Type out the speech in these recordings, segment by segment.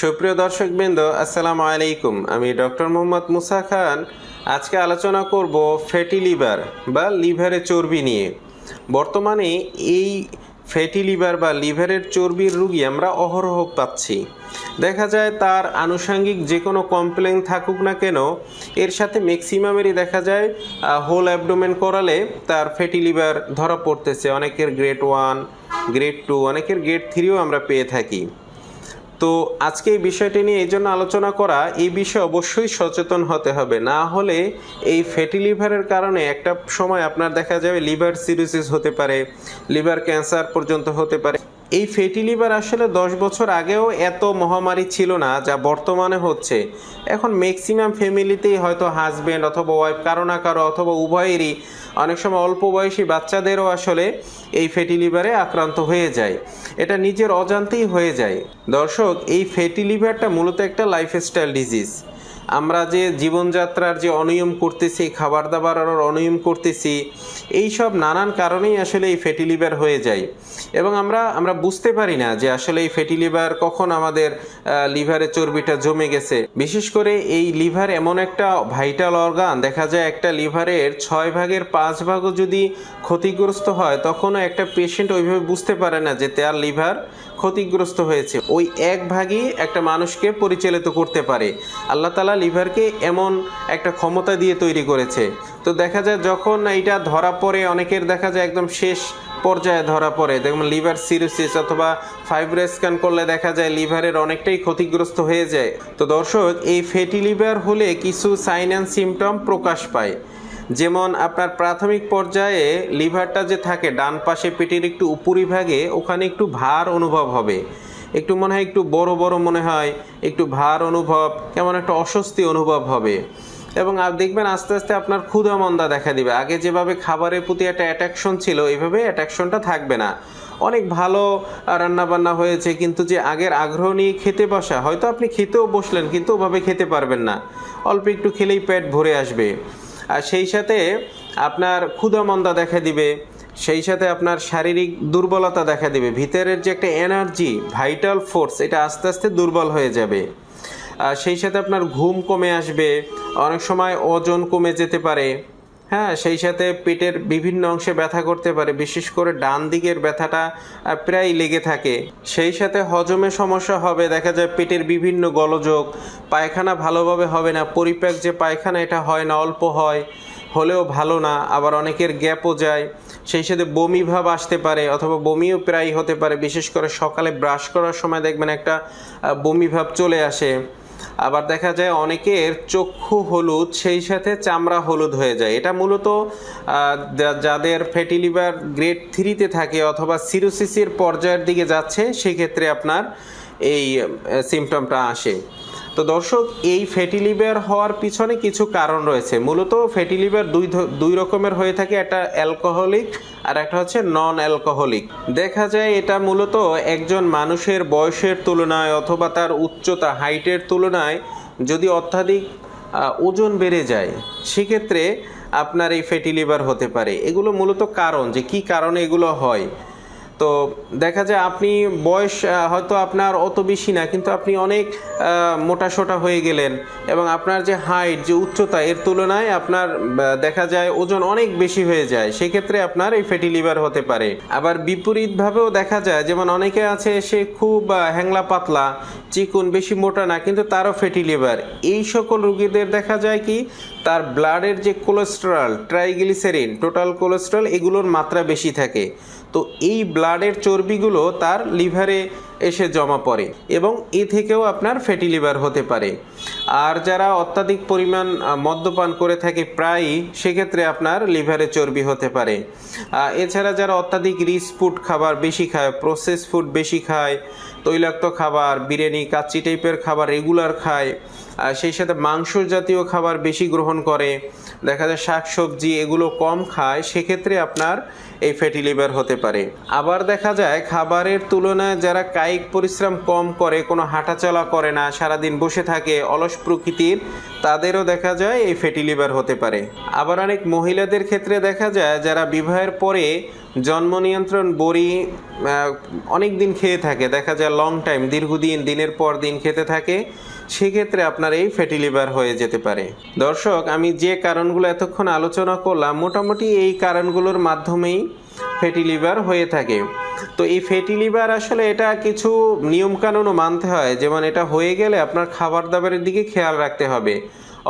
সুপ্রিয় দর্শকবৃন্দ, আসসালামু আলাইকুম। আমি ডক্টর মোহাম্মদ মুসা খান। আজকে আলোচনা করব ফ্যাটি লিভার বা লিভারে চর্বি নিয়ে। বর্তমানে এই ফ্যাটি লিভার বা লিভারের চর্বির রুগী আমরা অহরহ পাচ্ছি। দেখা যায় তার আনুষঙ্গিক যে কোনো কমপ্লেন থাকুক না কেন, এর সাথে ম্যাক্সিমামেরই দেখা যায় হোল অ্যাবডোমেন করালে তার ফ্যাটি লিভার ধরা পড়তেছে। অনেকের গ্রেড ওয়ান, গ্রেড টু, অনেকের গ্রেড থ্রিও আমরা পেয়ে থাকি। তো আজকে এই বিষয়টি নিয়ে এই জন্য আলোচনা করা, এই বিষয়ে অবশ্যই সচেতন হতে হবে। না হলে এই ফ্যাটি লিভারের কারণে একটা সময় আপনার দেখা যাবে লিভার সিরোসিস হতে পারে, লিভার ক্যান্সার পর্যন্ত হতে পারে। এই ফ্যাটি লিভার আসলে দশ বছর আগেও এত মহামারী ছিল না, যা বর্তমানে হচ্ছে। এখন ম্যাক্সিমাম ফ্যামিলিতেই হয়তো হাজব্যান্ড অথবা ওয়াইফ কারও না কারও অথবা উভয়েরই অনেক সময় অল্প বয়সী বাচ্চাদেরও আসলে এই ফ্যাটি লিভারে আক্রান্ত হয়ে যায়। এটা নিজের অজান্তেই হয়ে যায়। দর্শক, এই ফ্যাটি লিভারটা মূলত একটা লাইফস্টাইল ডিজিজ আমরা যে জীবনযাত্রার যে অনিয়ম করতেছি খাবার দাবার আরও অনিয়ম করতেছি এই সব নানান কারণেই আসলে এই ফ্যাটি লিভার হয়ে যায়। এবং আমরা আমরা বুঝতে পারি না যে আসলে এই ফ্যাটি লিভার কখন আমাদের লিভারে চর্বিটা জমে গেছে। বিশেষ করে এই লিভার এমন একটা ভাইটাল অর্গান দেখা যায় একটা লিভারের ছয় ভাগের পাঁচ ভাগও যদি ক্ষতিগ্রস্ত হয়, তখনও একটা পেশেন্ট ওইভাবে বুঝতে পারে না যে তার লিভার ক্ষতিগ্রস্ত হয়েছে। ওই এক ভাগই একটা মানুষকে পরিচালিত করতে পারে। আল্লাহ তালা লিভারকে এমন একটা ক্ষমতা দিয়ে তৈরি করেছে। তো দেখা যায় যখন এইটা ধরা পড়ে, অনেকের দেখা যায় একদম শেষ পর্যায়ে ধরা পড়ে। যেমন লিভার সিরোসিস অথবা ফাইব্রো স্ক্যান করলে দেখা যায় লিভারের অনেকটাই ক্ষতিগ্রস্ত হয়ে যায়। তো দর্শক, এই ফ্যাটি লিভার হলে কিছু সাইন অ্যান্ড সিমটম প্রকাশ পায়। যেমন আপনার প্রাথমিক পর্যায়ে লিভারটা যে থাকে, ডান পাশে পেটের একটু উপরিভাগে ওখানে একটু ভার অনুভব হবে। একটু মনে হয় একটু বড় বড় মনে হয়, একটু ভার অনুভব, কেমন একটা অস্বস্তি অনুভব হবে। এবং আর দেখবেন আস্তে আস্তে আপনার ক্ষুধা মন্দা দেখা দিবে। আগে যেভাবে খাবারের প্রতি একটা অ্যাট্রাকশন ছিল এইভাবে অ্যাট্রাকশনটা থাকবে না। অনেক ভালো রান্না বান্না হয়েছে, কিন্তু যে আগের আগ্রহ নিয়ে খেতে বসা, হয়তো আপনি খেতেও বসলেন, কিন্তু ওভাবে খেতে পারবেন না। অল্প একটু খেলেই পেট ভরে আসবে। আর সেই সাথে আপনার ক্ষুধা মন্দা দেখা দিবে, সেই সাথে আপনার শারীরিক দুর্বলতা দেখা দিবে। ভিতরের যে একটা এনার্জি ভাইটাল ফোর্স এটা আস্তে আস্তে দুর্বল হয়ে যাবে। আর সেই সাথে আপনার ঘুম কমে আসবে, অনেক সময় ওজন কমে যেতে পারে। হ্যাঁ সেই সাথে পেটের বিভিন্ন অংশে ব্যথা করতে পারে, বিশেষ করে ডান দিকের ব্যথাটা প্রায় লেগে থাকে। সেই সাথে হজমে সমস্যা হবে, দেখা যায় পেটের বিভিন্ন গলযোগ, পায়খানা ভালোভাবে হবে না, পরিপাক যে পায়খানা এটা হয় না, অল্প হয়, হলেও ভালো না, আবার অনেকের গ্যাপও যায়। সেই সাথে বমি ভাব আসতে পারে, অথবা বমিও প্রায় হতে পারে, বিশেষ করে সকালে ব্রাশ করার সময় দেখবেন একটা বমি ভাব চলে আসে। আবার দেখা যায় অনেকের চক্ষু হলুদ, সেই সাথে চামড়া হলুদ হয়ে যায়। এটা মূলত যাদের ফ্যাটি লিভার গ্রেড থ্রিতে থাকে অথবা সিরোসিসের পর্যায়ের দিকে যাচ্ছে, সেক্ষেত্রে আপনার এই সিমটমটা আসে। তো দর্শক, এই ফ্যাটি লিভার হওয়ার পিছনে কিছু কারণ রয়েছে। মূলত ফ্যাটি লিভার দুই দুই রকমের হয়ে থাকে, একটা অ্যালকোহলিক আর একটা হচ্ছে নন অ্যালকোহলিক দেখা যায় এটা মূলত একজন মানুষের বয়সের তুলনায় অথবা তার উচ্চতা, হাইটের তুলনায় যদি অত্যাধিক ওজন বেড়ে যায়, সেক্ষেত্রে আপনার এই ফ্যাটি লিভার হতে পারে। এগুলো মূলত কারণ যে কি কারণে এগুলো হয়। তো দেখা যায় আপনি বয়স হয়তো আপনার অত বেশি না, কিন্তু আপনি অনেক মোটা সোটা হয়ে গেলেন এবং আপনার যে হাইট যে উচ্চতা, এর তুলনায় আপনার দেখা যায় ওজন অনেক বেশি হয়ে যায়। সেক্ষেত্রে আপনার এই ফ্যাটি লিভার হতে পারে। আবার বিপরীতভাবেও দেখা যায়, যেমন অনেকে আছে, সে খুব হ্যাংলা পাতলা, চিকুন, বেশি মোটা না, কিন্তু তারও ফ্যাটি লিভার এই সকল রুগীদের দেখা যায় কি, তার ব্লাডের যে কোলেস্টেরল ট্রাইগ্লিসারিন টোটাল কোলেস্টেরল এগুলোর মাত্রা বেশি থাকে। তো এই ব্লাডের চর্বিগুলো তার লিভারে এসে জমা পড়ে এবং এ থেকেও আপনার ফ্যাটি লিভার হতে পারে। আর যারা অত্যাধিক পরিমাণ মদ্যপান করে থাকে প্রায়ই সেক্ষেত্রে আপনার লিভারে চর্বি হতে পারে। এছাড়া যারা অত্যাধিক রিচ ফুড খাবার বেশি খায় প্রসেস ফুড বেশি খায়, তৈলাক্ত খাবার, বিরিয়ানি, কাচ্চি টাইপের খাবার রেগুলার খায় সেই সাথে মাংস জাতীয় খাবার বেশি গ্রহণ করে, দেখা যায় শাক সবজি এগুলো কম খায়, সেক্ষেত্রে আপনার এই ফ্যাটি লিভার হতে পারে। আবার দেখা যায় খাবারের তুলনায় যারা কায়িক কায়িক পরিশ্রম কম করে, কোনো হাঁটাচলা করে না, সারাদিন বসে থাকে, অলস প্রকৃতির, তাদেরও দেখা যায় এই ফ্যাটি লিভার হতে পারে। আবার অনেক মহিলাদের ক্ষেত্রে দেখা যায়, যারা বিবাহের পরে জন্ম নিয়ন্ত্রণ বড়ি অনেক দিন খেয়ে থাকে, দেখা যায় লং টাইম দীর্ঘদিন, দিনের পর দিন খেতে থাকে, সেক্ষেত্রে আপনার এই ফ্যাটি লিভার হয়ে যেতে পারে। দর্শক, আমি যে কারণগুলো এতক্ষণ আলোচনা করলাম, মোটামুটি এই কারণগুলোর মাধ্যমেই ফ্যাটি লিভার হয়ে থাকে। তো এই ফ্যাটি লিভার আসলে এটা কিছু নিয়মকানুনও মানতে হয়। যেমন এটা হয়ে গেলে আপনার খাবার দাবারের দিকে খেয়াল রাখতে হবে।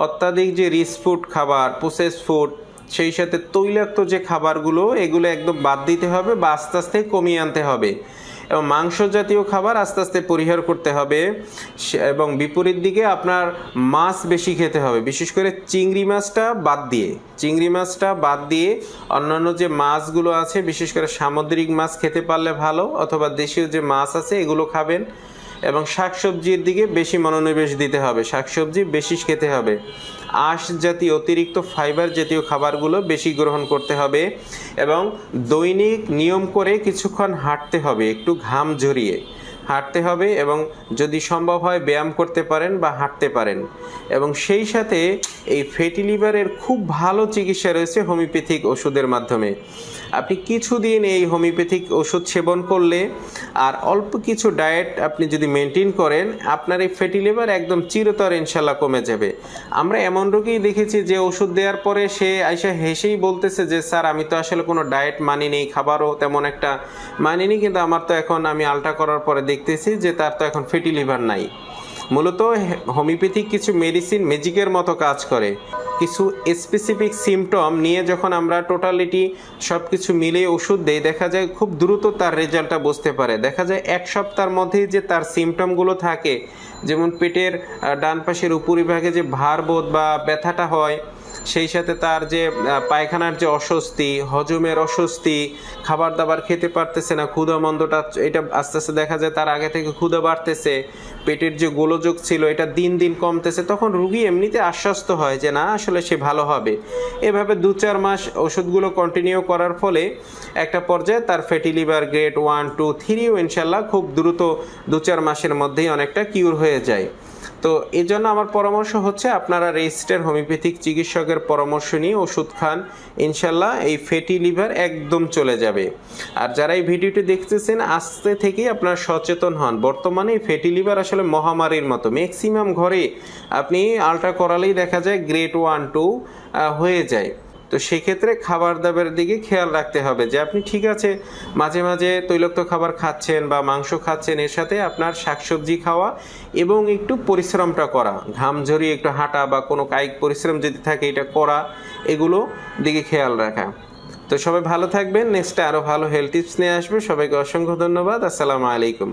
অত্যাধিক যে রিচ ফুড খাবার প্রসেস ফুড সেই সাথে তৈলাক্ত যে খাবারগুলো, এগুলো একদম বাদ দিতে হবে বা আস্তে আস্তে কমিয়ে আনতে হবে। এবং মাংস জাতীয় খাবার আস্তে আস্তে পরিহার করতে হবে। এবং বিপরীত দিকে আপনার মাছ বেশি খেতে হবে। বিশেষ করে চিংড়ি মাছটা বাদ দিয়ে। চিংড়ি মাছটা বাদ দিয়ে অন্যান্য যে মাছগুলো আছে, বিশেষ করে সামুদ্রিক মাছ খেতে পারলে ভালো, অথবা দেশীয় যে মাছ আছে, এগুলো খাবেন। এবং শাকসবজির দিকে বেশি মনোনিবেশ দিতে হবে। শাকসবজি বেশি খেতে হবে। আঁশ জাতীয় অতিরিক্ত ফাইবার জাতীয় খাবারগুলো বেশি গ্রহণ করতে হবে এবং দৈনিক নিয়ম করে কিছুক্ষণ হাঁটতে হবে, একটু ঘাম ঝরিয়ে। হাঁটতে হবে এবং যদি সম্ভব হয় ব্যায়াম করতে পারেন বা হাঁটতে পারেন। এবং সেই সাথে এই ফ্যাটি লিভারের খুব ভালো চিকিৎসা রয়েছে হোমিওপ্যাথিক ওষুধের মাধ্যমে। আপনি কিছুদিন এই হোমিওপ্যাথিক ওষুধ সেবন করলে আর অল্প কিছু ডায়েট আপনি যদি মেনটেন করেন, আপনার এই ফ্যাটি লিভার একদম চিরতর ইনশাল্লাহ কমে যাবে। আমরা এমন রোগীই দেখেছি যে ওষুধ দেওয়ার পরে সে আইসা হেসেই বলতেছে যে, স্যার, আমি তো আসলে কোনো ডায়েট মানি মানিনি, খাবারও তেমন একটা মানিনি, কিন্তু আমার তো এখন আমি আলট্রা করার পরে দেখতেছি যে তার তো এখন ফ্যাটি লিভার নাই। মূলত হোমিওপ্যাথিক কিছু মেডিসিন ম্যাজিকের মতো কাজ করে। কিছু স্পেসিফিক সিমটম নিয়ে যখন আমরা টোটালিটি সব কিছু মিলিয়ে ওষুধ দেই, দেখা যায় খুব দ্রুত তার রেজাল্টটা বুঝতে পারে। দেখা যায় এক সপ্তাহের মধ্যেই যে তার সিমটমগুলো থাকে, যেমন পেটের ডান পাশের উপরিভাগে যে ভারবোধ বা ব্যথাটা হয় সেই সাথে তার যে পায়খানার যে অস্বস্তি, হজমের অস্বস্তি খাবার দাবার খেতে পারতেছে না ক্ষুধা মন্দটা এটা আস্তে আস্তে দেখা যায় তার আগে থেকে ক্ষুধা বাড়তেছে, পেটের যে গোলযোগ ছিল এটা দিন দিন কমতেছে, তখন রুগী এমনিতে আশ্বস্ত হয় যে, না, আসলে সে ভালো হবে। এভাবে দু চার মাস ওষুধগুলো কন্টিনিউ করার ফলে একটা পর্যায়ে তার fatty liver grade one two থ্রিও ইনশাল্লাহ খুব দ্রুত দু চার মাসের মধ্যেই অনেকটা কিউর হয়ে যায়। তো এজন্য জন্য আমার পরামর্শ হচ্ছে আপনারা রেজিস্টার হোমিওপ্যাথিক চিকিৎসকের পরামর্শ নিয়ে ওষুধ খান। ইনশাল্লাহ এই ফ্যাটি লিভার একদম চলে যাবে। আর যারা এই ভিডিওটি দেখতেছেন, আস্তে থেকেই আপনারা সচেতন হন। বর্তমানে এই ফ্যাটি লিভার আসলে মহামারীর মতো। ম্যাক্সিমাম ঘরে আপনি আল্ট্রা করালেই দেখা যায় গ্রেড ওয়ান টু হয়ে যায়। তো সেক্ষেত্রে খাবার দাবার দিকে খেয়াল রাখতে হবে যে আপনি ঠিক আছে, মাঝে মাঝে তৈলাক্ত খাবার খাচ্ছেন বা মাংস খাচ্ছেন, এর সাথে আপনার শাকসবজি খাওয়া এবং একটু পরিশ্রমটা করা। ঘাম ঝরিয়ে একটু হাঁটা বা কোনো কায়িক পরিশ্রম যদি থাকে, এটা করা, এগুলো দিকে খেয়াল রাখা। তো সবাই ভালো থাকবেন, নেক্সটে আরও ভালো হেলথ টিপস নিয়ে আসবে। সবাইকে অসংখ্য ধন্যবাদ। আসসালামু আলাইকুম।